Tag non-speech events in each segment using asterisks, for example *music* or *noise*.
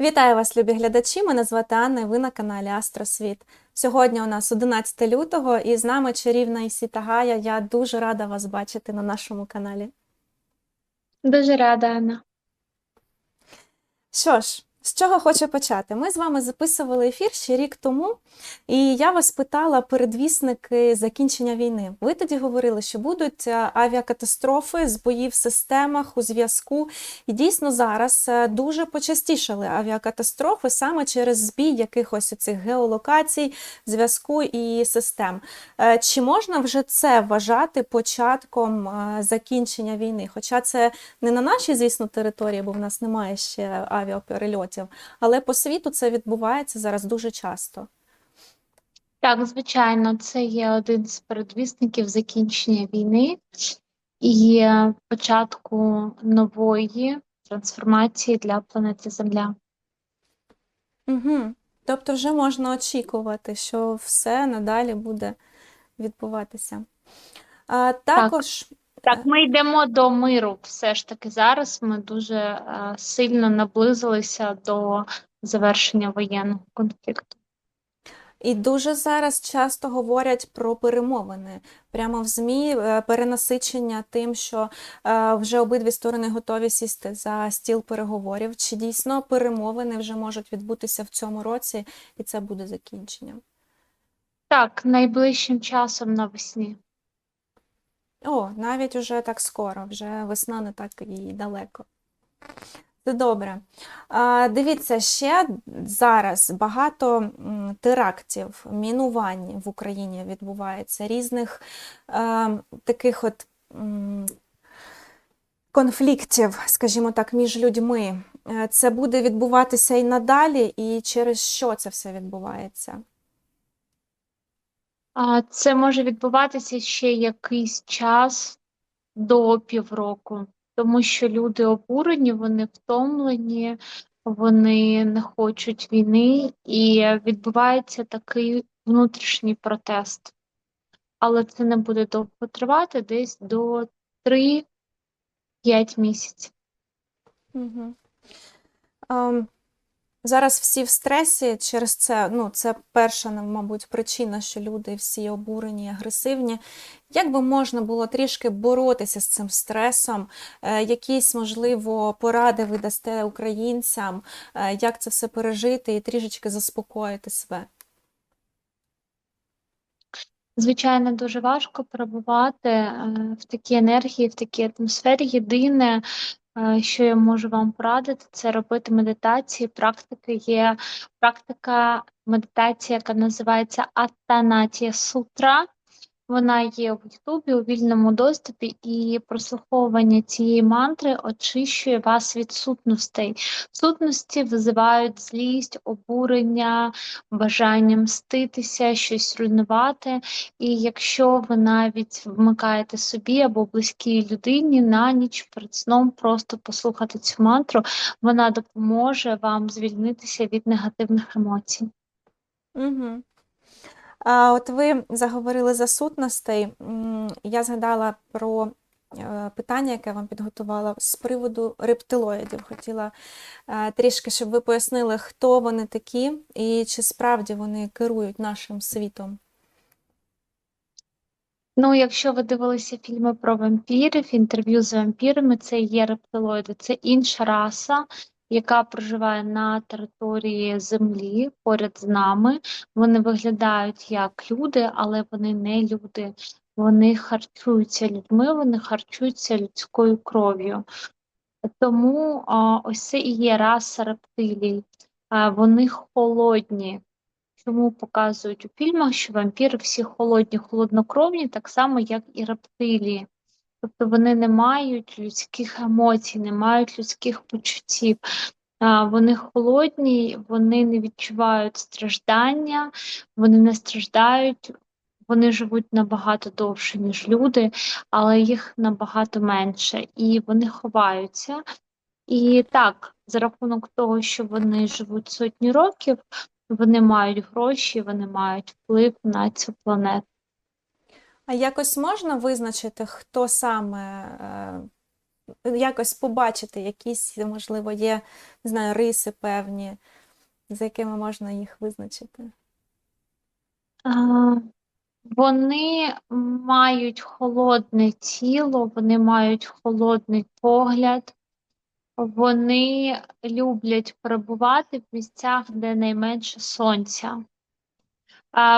Вітаю вас, любі глядачі! Мене звати Анна і ви на каналі Астросвіт. Сьогодні у нас 11 лютого і з нами чарівна Ісіта Гая. Я дуже рада вас бачити на нашому каналі. Дуже рада, Анна. Що ж, з чого хочу почати? Ми з вами записували ефір ще рік тому, і я вас питала передвісники закінчення війни. Ви тоді говорили, що будуть е, авіакатастрофи, збої в системах, у зв'язку. І дійсно зараз е, дуже почастішали авіакатастрофи саме через збій якихось цих геолокацій, зв'язку і систем. Е, Чи можна вже це вважати початком закінчення війни? Хоча це не на нашій, звісно, території, бо в нас немає ще авіаперельотів, але по світу це відбувається зараз дуже часто. Так, звичайно, це є один з передвісників закінчення війни і початку нової трансформації для планети Земля. Угу. Тобто вже можна очікувати, що все надалі буде відбуватися. А, також Так, ми йдемо до миру. Все ж таки зараз ми дуже е, сильно наблизилися до завершення воєнного конфлікту. І дуже зараз часто говорять про перемовини. Прямо в ЗМІ е, перенасичення тим, що е, вже обидві сторони готові сісти за стіл переговорів. Чи дійсно перемовини вже можуть відбутися в цьому році, і це буде закінченням? Так, найближчим часом навесні. О, навіть уже так скоро, вже весна не так і далеко. Це добре. Дивіться, ще зараз багато терактів, мінувань в Україні відбувається, різних таких от конфліктів, скажімо так, між людьми. Е, Це буде відбуватися і надалі, і через що це все відбувається? Це може відбуватися ще якийсь час до півроку, тому що люди обурені, вони втомлені, вони не хочуть війни, і відбувається такий внутрішній протест. Але це не буде довго тривати, десь до 3-5 місяців. Угу. Ем, зараз всі в стресі через це. Ну, це перша, мабуть, причина, що люди всі обурені, агресивні. Як би можна було трішки боротися з цим стресом? Е, якісь, можливо, поради ви дасте українцям, е, як це все пережити і трішечки заспокоїти себе? Звичайно, дуже важко перебувати е, в такій енергії, в такій атмосфері. Єдине, що я можу вам порадити, це робити медитації. Практики є практика медитації, яка називається Аттанатія Сутра. Вона є в Ютубі у вільному доступі, і прослуховування цієї мантри очищує вас від сутностей. Сутності визивають злість, обурення, бажання мститися, щось руйнувати. І якщо ви навіть вмикаєте собі або близькій людині на ніч перед сном просто послухати цю мантру, вона допоможе вам звільнитися від негативних емоцій. Угу. От ви заговорили за сутностей. Я згадала про е, питання, яке я вам підготувала з приводу рептилоїдів. Хотіла е, трішки, щоб ви пояснили, хто вони такі і чи справді вони керують нашим світом. Ну, якщо ви дивилися фільми про вампірів, інтерв'ю з вампірами, це є рептилоїди, це інша раса, яка проживає на території Землі поряд з нами. Вони виглядають як люди, але вони не люди. Вони харчуються людьми, вони харчуються людською кров'ю. Тому а, ось це і є раса рептилій. А, вони холодні. Чому показують у фільмах, що вампіри всі холодні, холоднокровні, так само, як і рептилії. Тобто вони не мають людських емоцій, не мають людських почуттів. Вони холодні, вони не відчувають страждання, вони не страждають, вони живуть набагато довше, ніж люди, але їх набагато менше, і вони ховаються. І так, за рахунок того, що вони живуть сотні років, вони мають гроші, вони мають вплив на цю планету. А якось можна визначити, хто саме е, якось побачити, якісь, можливо, є, не знаю, риси певні, за якими можна їх визначити? А, Вони мають холодне тіло, вони мають холодний погляд, вони люблять перебувати в місцях, де найменше сонця.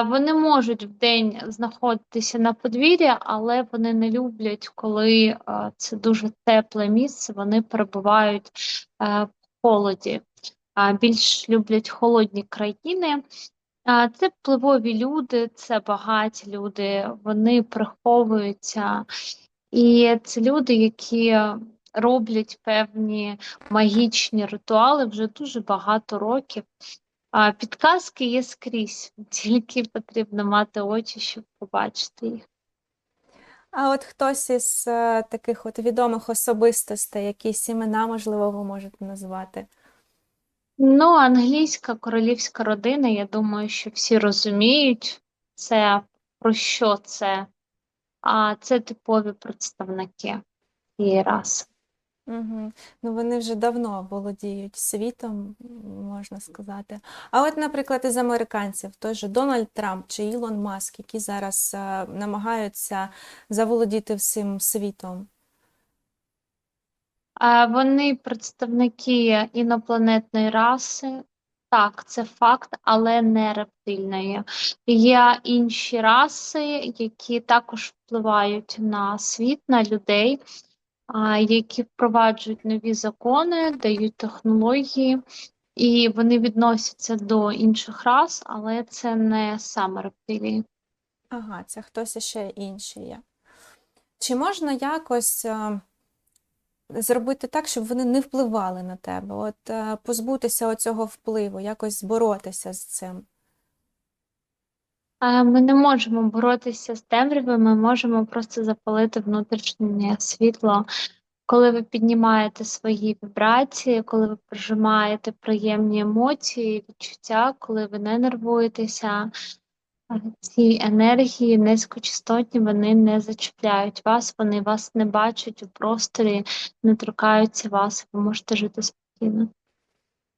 Вони можуть вдень знаходитися на подвір'ї, але вони не люблять, коли це дуже тепле місце, вони перебувають е, в холоді. Більш люблять холодні країни. Це впливові люди, це багаті люди, вони приховуються. І це люди, які роблять певні магічні ритуали вже дуже багато років. А підказки є скрізь, *laughs* тільки потрібно мати очі, щоб побачити їх. А от хтось із е, таких от відомих особистостей, якісь імена, можливо, ви можете назвати? Ну, англійська королівська родина, я думаю, що всі розуміють це, про що це. А це типові представники цієї раси. Угу. Ну, вони вже давно володіють світом, можна сказати. А от, наприклад, із американців, той же Дональд Трамп чи Ілон Маск, які зараз е, намагаються заволодіти всім світом. А Вони представники інопланетної раси. Так, це факт, але не рептильної. Є інші раси, які також впливають на світ, на людей, а, які впроваджують нові закони, дають технології, і вони відносяться до інших рас, але це не саме рептилії. Ага, це хтось іще інший є. Чи можна якось е, зробити так, щоб вони не впливали на тебе? От е, позбутися оцього впливу, якось боротися з цим? Ми не можемо боротися з темрявою, ми можемо просто запалити внутрішнє світло. Коли ви піднімаєте свої вібрації, коли ви прожимаєте приємні емоції, відчуття, коли ви не нервуєтеся, ці енергії низькочастотні, вони не зачіпляють вас, вони вас не бачать у просторі, не торкаються вас, ви можете жити спокійно.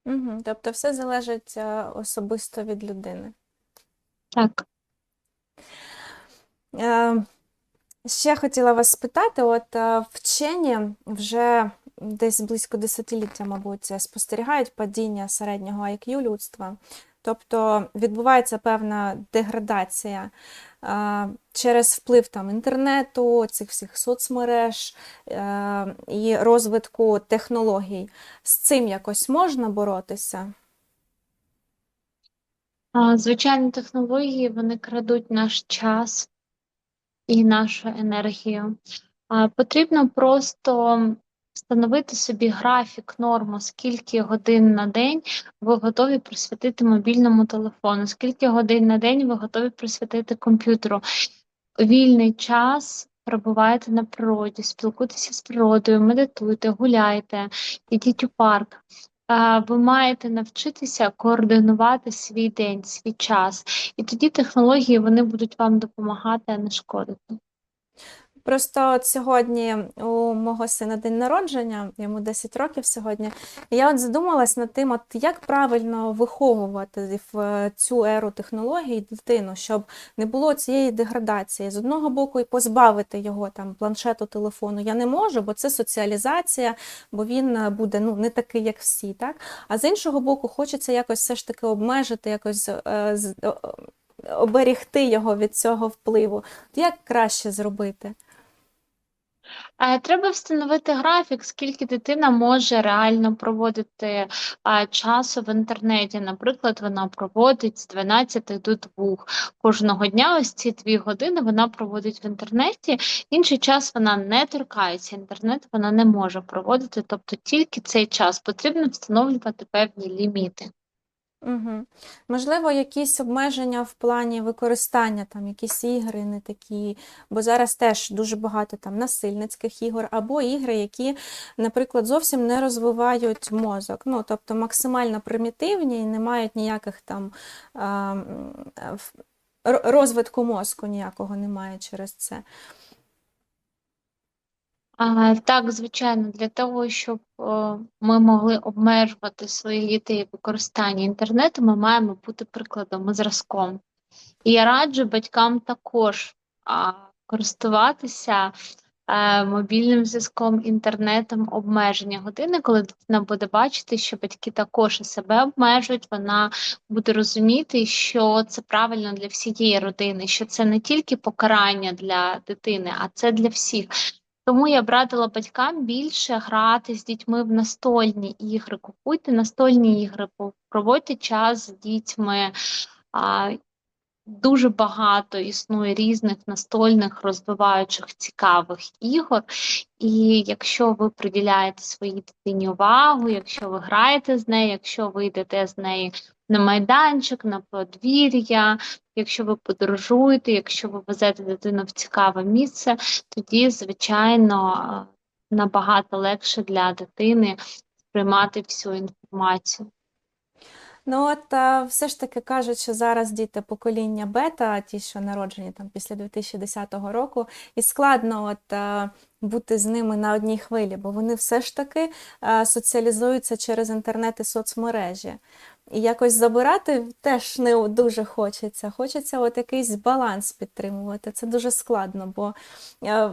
Угу. Тобто все залежить е, особисто від людини. Так. Е, Ще хотіла вас спитати: от е, вчені вже десь близько десятиліття, мабуть, спостерігають падіння середнього IQ людства. Тобто відбувається певна деградація е, через вплив там інтернету, цих всіх соцмереж і розвитку технологій. З цим якось можна боротися? А, Звичайно, технології вони крадуть наш час і нашу енергію. Потрібно просто встановити собі графік, норму, скільки годин на день ви готові присвятити мобільному телефону, скільки годин на день ви готові присвятити комп'ютеру. Вільний час перебувайте на природі, спілкуйтеся з природою, медитуйте, гуляйте, ідіть у парк. Ви маєте навчитися координувати свій день, свій час, і тоді технології вони будуть вам допомагати, а не шкодити. Просто от сьогодні у мого сина день народження, йому 10 років сьогодні. І я от задумалась над тим, от як правильно виховувати в цю еру технологій дитину, щоб не було цієї деградації. З одного боку, і позбавити його там планшету, телефону я не можу, бо це соціалізація, бо він е, буде ну, не такий, як всі. Так? А з іншого боку, хочеться якось все ж таки обмежити, якось е, з- оберігти його від цього впливу. Як краще зробити? Е, Треба встановити графік, скільки дитина може реально проводити е, часу в інтернеті. Наприклад, вона проводить з 12 до 2 кожного дня. Ось ці дві години вона проводить в інтернеті. Інший час вона не торкається. Інтернет вона не може проводити, тобто тільки цей час потрібно встановлювати певні ліміти. Угу. Можливо, якісь обмеження в плані використання, там якісь ігри не такі, бо зараз теж дуже багато там насильницьких ігор, або ігри, які, наприклад, зовсім не розвивають мозок. Ну, тобто максимально примітивні і не мають ніяких там ро- розвитку мозку ніякого немає через це. Так, звичайно, для того, щоб е, ми могли обмежувати своїх дітей в використанні інтернету, ми маємо бути прикладом і зразком. І я раджу батькам також користуватися е, мобільним зв'язком, інтернетом, обмеження години, коли дитина буде бачити, що батьки також себе обмежують, вона буде розуміти, що це правильно для всієї родини, що це не тільки покарання для дитини, а це для всіх. Тому я б радила батькам більше грати з дітьми в настольні ігри. Купуйте настольні ігри, проводьте час з дітьми. А, дуже багато існує різних настольних розвиваючих цікавих ігор. І якщо ви приділяєте своїй дитині увагу, якщо ви граєте з нею, якщо ви йдете з нею на майданчик, на подвір'я, якщо ви подорожуєте, якщо ви везете дитину в цікаве місце, тоді, звичайно, набагато легше для дитини сприймати всю інформацію. Ну от все ж таки кажуть, що зараз діти покоління бета, ті, що народжені там після 2010 року, і складно от бути з ними на одній хвилі, бо вони все ж таки соціалізуються через інтернет і соцмережі. І якось забирати теж не дуже хочеться. Хочеться от якийсь баланс підтримувати. Це дуже складно, бо е,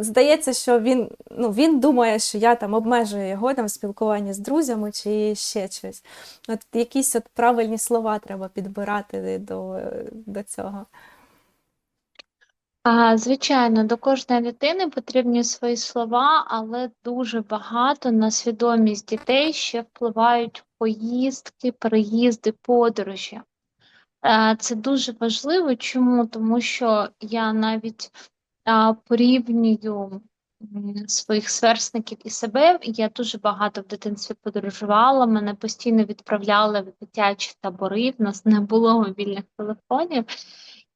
здається, що він, ну, він думає, що я там обмежую його там спілкуванні з друзями чи ще щось. От якісь от правильні слова треба підбирати до, до цього. А, звичайно, до кожної дитини потрібні свої слова, але дуже багато на свідомість дітей ще впливають поїздки, переїзди, подорожі. Е, Це дуже важливо. Чому? Тому що я навіть а, порівнюю своїх сверстників і себе. Я дуже багато в дитинстві подорожувала, мене постійно відправляли в дитячі табори, в нас не було мобільних телефонів.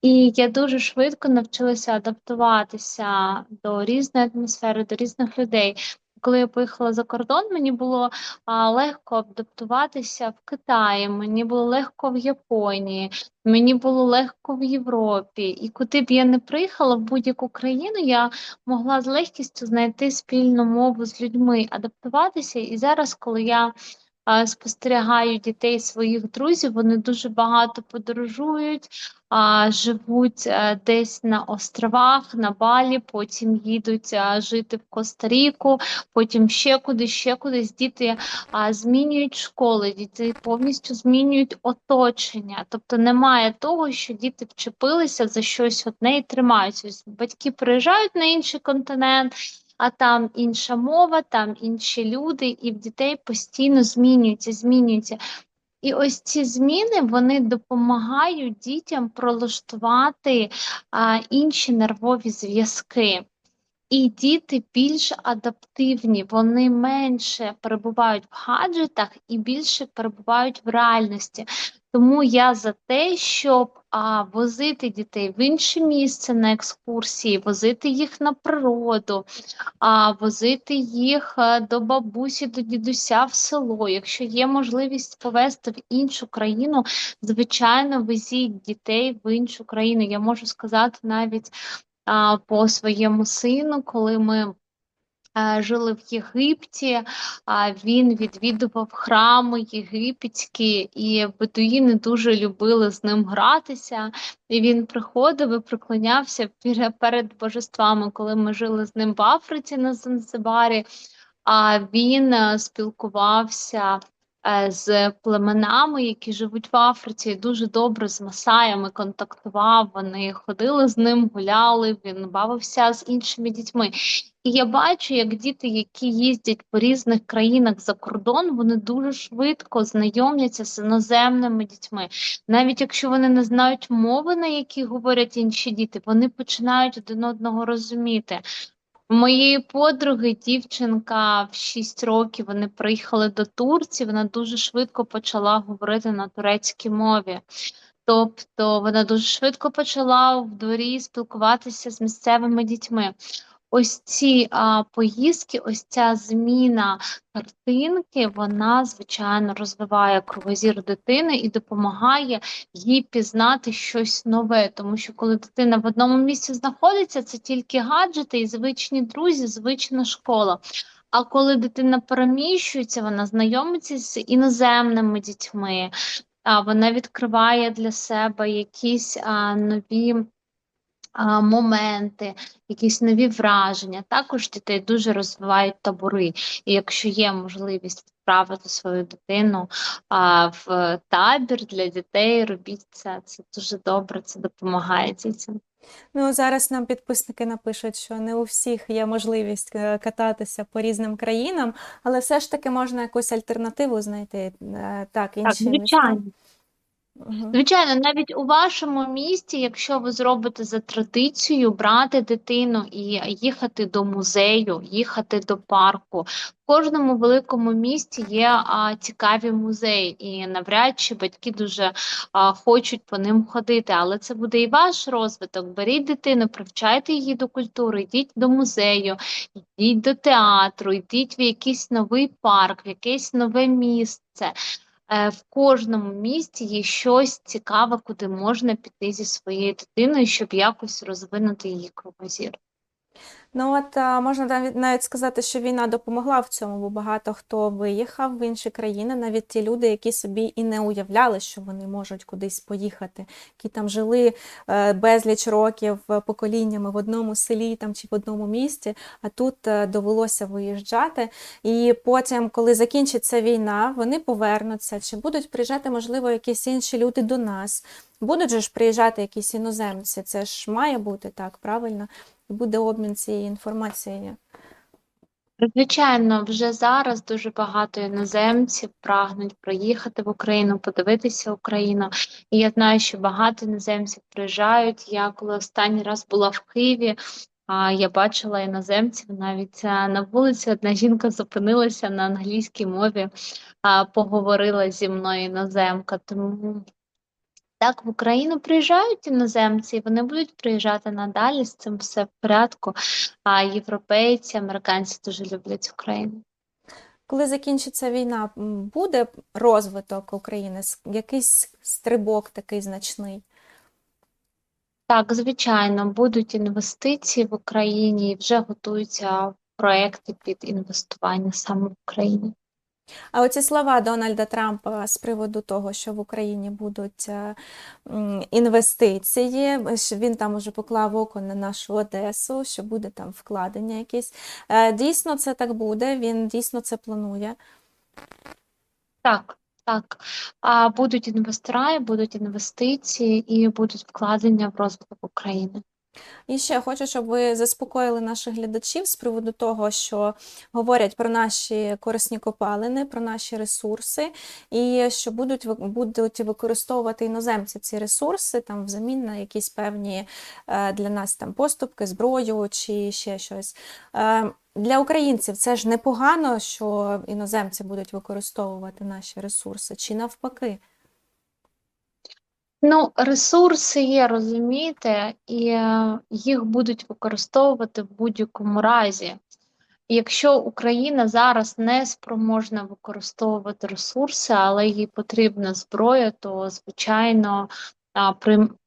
І я дуже швидко навчилася адаптуватися до різної атмосфери, до різних людей. Коли я поїхала за кордон, мені було а, легко адаптуватися в Китаї, мені було легко в Японії, мені було легко в Європі. І куди б я не приїхала в будь-яку країну, я могла з легкістю знайти спільну мову з людьми, адаптуватися. І зараз, коли я спостерігаю дітей своїх друзів, вони дуже багато подорожують, живуть е, десь на островах, на Балі, потім їдуть жити в Коста-Ріку, потім ще кудись, ще кудись. Діти змінюють школи, діти повністю змінюють оточення. Тобто немає того, що діти вчепилися за щось одне і тримаються. Батьки приїжджають на інший континент. А там інша мова, там інші люди, і в дітей постійно змінюються, змінюються. І ось ці зміни вони допомагають дітям пролаштувати а, інші нервові зв'язки. І діти більш адаптивні, вони менше перебувають в гаджетах і більше перебувають в реальності. Тому я за те, щоб а, возити дітей в інше місце на екскурсії, возити їх на природу, а, возити їх е, до бабусі, до дідуся в село. Якщо є можливість повезти в іншу країну, звичайно, везіть дітей в іншу країну. Я можу сказати навіть а, по своєму сину, коли ми жили в Єгипті, він відвідував храми єгипетські, і бедуїни дуже любили з ним гратися. І він приходив і приклонявся перед божествами, коли ми жили з ним в Африці на Занзибарі. А він е, спілкувався е, з племенами, які живуть в Африці, дуже добре з масаями контактував. Вони ходили з ним, гуляли, він бавився з іншими дітьми. І я бачу, як діти, які їздять по різних країнах за кордон, вони дуже швидко знайомляться з іноземними дітьми. Навіть якщо вони не знають мови, на якій говорять інші діти, вони починають один одного розуміти. Моєї подруги дівчинка в 6 років вони приїхали до Турції, вона дуже швидко почала говорити на турецькій мові. Тобто вона дуже швидко почала в дворі спілкуватися з місцевими дітьми. Ось ці а, поїздки, ось ця зміна картинки, вона, звичайно, розвиває кровозір дитини і допомагає їй пізнати щось нове. Тому що коли дитина в одному місці знаходиться, це тільки гаджети і звичні друзі, звична школа. А коли дитина переміщується, вона знайомиться з іноземними дітьми, а вона відкриває для себе якісь а, нові а, моменти, якісь нові враження. Також дітей дуже розвивають табори. І якщо є можливість відправити свою дитину а, в табір для дітей, робіть це. Це дуже добре, це допомагає дітям. Ну, зараз нам підписники напишуть, що не у всіх є можливість е, кататися по різним країнам, але все ж таки можна якусь альтернативу знайти. е, Так, Так, інші міста. звичайно. Звичайно, навіть у вашому місті, якщо ви зробите за традицією брати дитину і їхати до музею, їхати до парку. В кожному великому місті є а, цікаві музеї, і навряд чи батьки дуже а, хочуть по ним ходити. Але це буде і ваш розвиток. Беріть дитину, привчайте її до культури, йдіть до музею, йдіть до театру, йдіть в якийсь новий парк, в якесь нове місце. Е, В кожному місті є щось цікаве, куди можна піти зі своєю дитиною, щоб якось розвинути її кровозір. Ну от можна навіть сказати, що війна допомогла в цьому, бо багато хто виїхав в інші країни, навіть ті люди, які собі і не уявляли, що вони можуть кудись поїхати, які там жили е, безліч років е, поколіннями в одному селі там чи в одному місті, а тут е, довелося виїжджати. І потім, коли закінчиться війна, вони повернуться, чи будуть приїжджати, можливо, якісь інші люди до нас. Будуть же ж приїжджати якісь іноземці, це ж має бути так, правильно? І буде обмін цією інформацією. Звичайно, вже зараз дуже багато іноземців прагнуть приїхати в Україну, подивитися Україну. І я знаю, що багато іноземців приїжджають. Я коли останній раз була в Києві, а, я бачила іноземців навіть на вулиці. Одна жінка зупинилася на англійській мові, поговорила зі мною іноземка. Тому так, в Україну приїжджають іноземці, і вони будуть приїжджати надалі, з цим все в порядку. А європейці, американці дуже люблять Україну. Коли закінчиться війна, буде розвиток України, якийсь стрибок такий значний? Так, звичайно, будуть інвестиції в Україні і вже готуються проекти під інвестування саме в Україні. А оці слова Дональда Трампа з приводу того, що в Україні будуть е, інвестиції, він там уже поклав око на нашу Одесу, що буде там вкладення якісь. Е, Дійсно, це так буде, він дійсно це планує. Так, так. А будуть інвестора, будуть інвестиції і будуть вкладення в розвиток України. І ще хочу, щоб ви заспокоїли наших глядачів з приводу того, що говорять про наші корисні копалини, про наші ресурси, і що будуть, будуть використовувати іноземці ці ресурси там взамін на якісь певні е, для нас там поступки, зброю чи ще щось. Е, Для українців це ж непогано, що іноземці будуть використовувати наші ресурси, чи навпаки. Ну, ресурси є, розумієте, і е, їх будуть використовувати в будь-якому разі. Якщо Україна зараз не спроможна використовувати ресурси, але їй потрібна зброя, то звичайно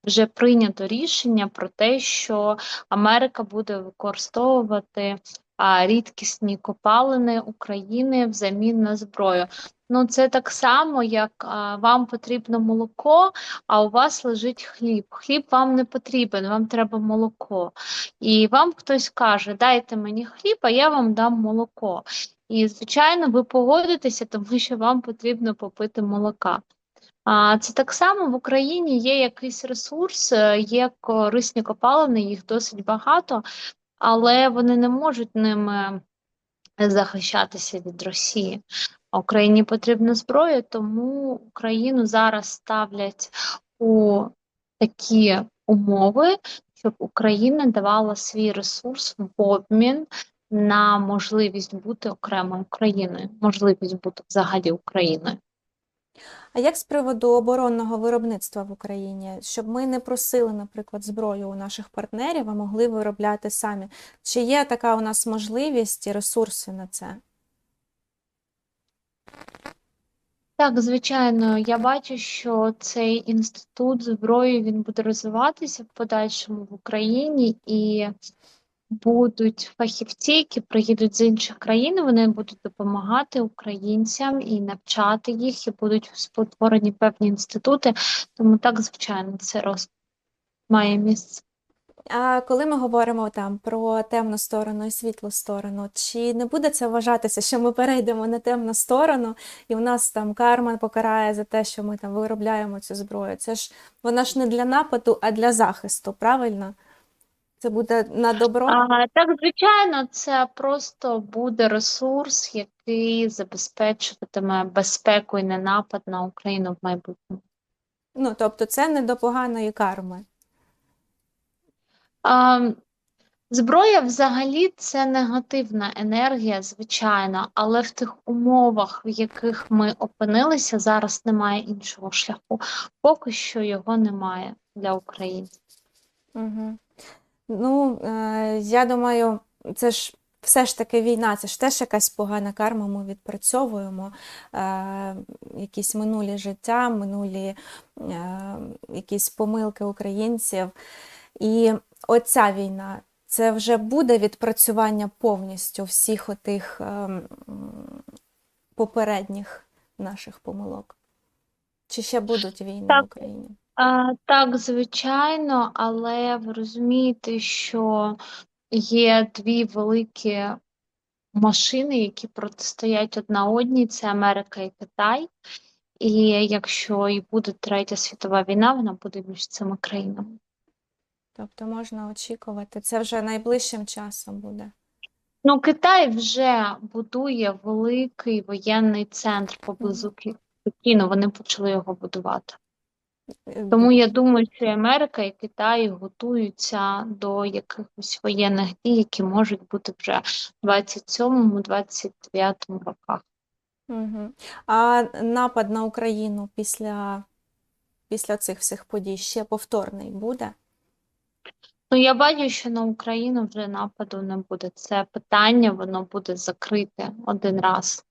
вже прийнято рішення про те, що Америка буде використовувати рідкісні копалини України взамін на зброю. Ну, це так само, як а, вам потрібно молоко, а у вас лежить хліб. Хліб вам не потрібен, вам треба молоко. І вам хтось каже, дайте мені хліб, а я вам дам молоко. І, звичайно, ви погодитеся, тому що вам потрібно попити молока. А це так само в Україні є якийсь ресурс, е, є корисні копалини, їх досить багато, але вони не можуть ними захищатися від Росії. А Україні потрібна зброя, тому Україну зараз ставлять у такі умови, щоб Україна давала свій ресурс в обмін на можливість бути окремою країною, можливість бути взагалі Україною. А як з приводу оборонного виробництва в Україні, щоб ми не просили, наприклад, зброю у наших партнерів, а могли виробляти самі? Чи є така у нас можливість і ресурси на це? Так, звичайно, я бачу, що цей інститут зброї він буде розвиватися в подальшому в Україні, і будуть фахівці, які приїдуть з інших країн, вони будуть допомагати українцям і навчати їх, і будуть спотворені певні інститути. Тому так, звичайно, це роз має місце. А коли ми говоримо там про темну сторону і світлу сторону, чи не буде це вважатися, що ми перейдемо на темну сторону, і в нас там карма покарає за те, що ми там виробляємо цю зброю? Це ж вона ж не для нападу, а для захисту, правильно? Це буде на добро? А, так, звичайно, це просто буде ресурс, який забезпечуватиме безпеку і ненапад на Україну в майбутньому. Ну, тобто це не до поганої карми. А, зброя взагалі це негативна енергія, звичайно, але в тих умовах, в яких ми опинилися, зараз немає іншого шляху. Поки що його немає для України. Угу. Ну, е, я думаю, це ж все ж таки війна, це ж теж якась погана карма, ми відпрацьовуємо е, якісь минулі життя, минулі е, якісь помилки українців. І оця війна, це вже буде відпрацювання повністю всіх отих е, попередніх наших помилок. Чи ще будуть війни в Україні? А, так, звичайно, але ви розумієте, що є дві великі машини, які протистоять одна одній, це Америка і Китай. І якщо і буде третя світова війна, вона буде між цими країнами. Тобто можна очікувати, це вже найближчим часом буде. Ну, Китай вже будує великий воєнний центр поблизу Пекіну. Вони почали його будувати. Е, Тому я думаю, що і Америка і Китай готуються до якихось воєнних дій, які можуть бути вже в 27-29 роках. А напад на Україну після, після цих всіх подій ще повторний буде? Ну, я бачу, що на Україну вже нападу не буде. Це питання, воно буде закрите один раз.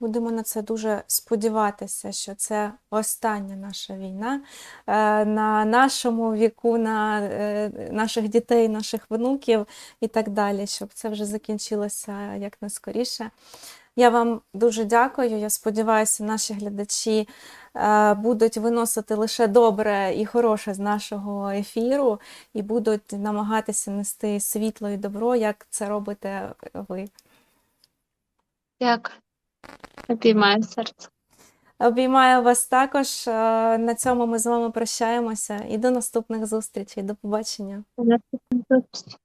Будемо на це дуже сподіватися, що це остання наша війна е, на нашому віку, на е, наших дітей, наших внуків і так далі, щоб це вже закінчилося якнайскоріше. Я вам дуже дякую. Я сподіваюся, наші глядачі е, будуть виносити лише добре і хороше з нашого ефіру і будуть намагатися нести світло і добро, як це робите ви. Дякую. Обіймаю серце. Обіймаю вас також. Е, На цьому ми з вами прощаємося і до наступних зустрічей. До побачення. До наступних зустрічей.